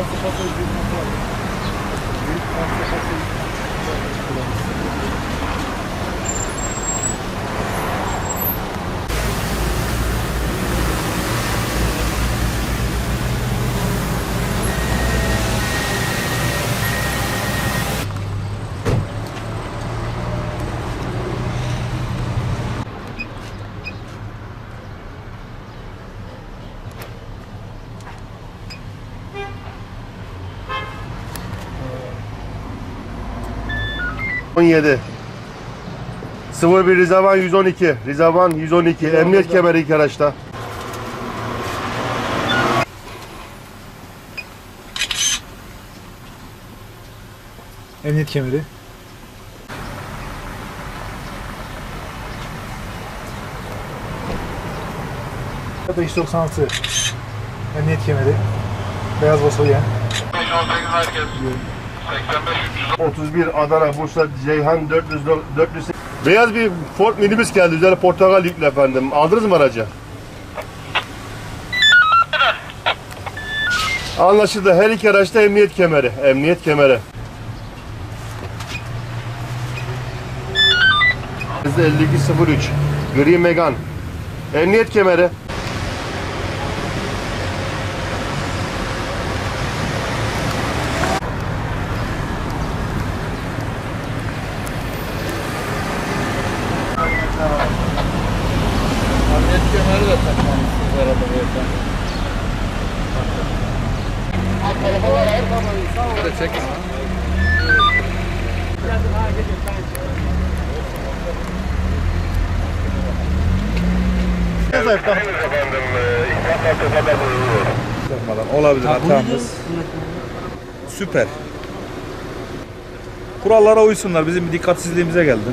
Passa, passa, passa, passa, passa, passa, passa, 17. 01 Rizavan 112. Rizavan 112. Emniyet kemeri ilk araçta. Emniyet kemeri. ...596 Emniyet kemeri. Beyaz basolyen. 31 Adana Bursa Ceyhan 400 400 Beyaz bir Ford minibüs geldi. Üzerine portakal yüklü efendim. Aldınız mı aracı? Anlaşıldı. Her iki araçta emniyet kemeri. Emniyet kemeri. 5203 Gri Megan. Emniyet kemeri. Takmamışsınız arada beyefendi. Böyle çekin. Olabilir hatamız. Süper. Kurallara uysunlar. Bizim bir dikkatsizliğimize geldi.